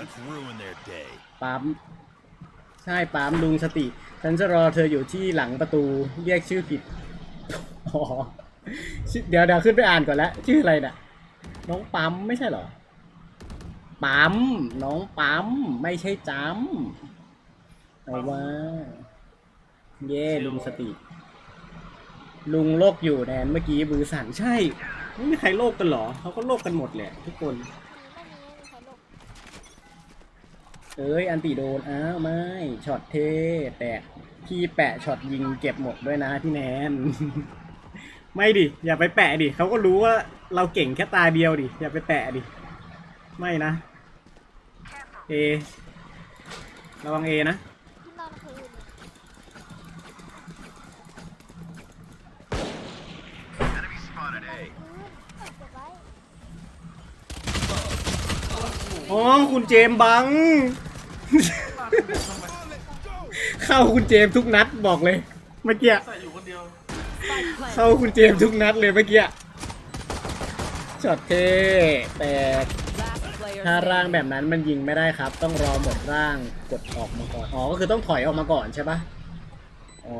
Let's ruin their day. ปั๊มใช่ปั๊มลุงสติ ฉันจะรอเธออยู่ที่หลังประตูเรียกชื่อผิดอ๋อชื่อเดี๋ยวเดี๋ยวขึ้นไปอ่านก่อนละชื่ออะไรน่ะ น้องปั๊มไม่ใช่เหรอ ปั๊มน้องปั๊มไม่ใช่จำเอาว่า เย่ลุงสติ ลุงโลกอยู่แนนเมื่อกี้มือสั่นใช่ ไม่มีใครโลกกันเหรอเขาก็โลกกันหมดแหละทุกคน ไม่มีใครลง เอ้ย อันติโดน อ้าวไม่ ช็อตเทแตกพี่แปะช็อตยิงเก็บหมดด้วยนะพี่แนน ไม่ดิ อย่าไปแปะดิเขาก็รู้ว่าเราเก่งแค่ตาเดียวดิ อย่าไปแปะดิ ไม่นะ เอ ระวังเอนะ ที่นอนคืน Enemy spotted A. คืนเก็บไว้ อ๋อคุณเจมบัง เข้าคุณเจมทุกนัดบอกเลย เมื่อกี้ใส่อยู่คนเดียวเข้าคุณเจมทุกนัดเลยเมื่อกี้ช็อตเท่แต่ถ้าร่างแบบนั้นมันยิงไม่ได้ครับ ต้องรอหมดร่างกดออกมาก่อน อ๋อ ก็คือต้องถอยออกมาก่อนใช่ปะอ๋อ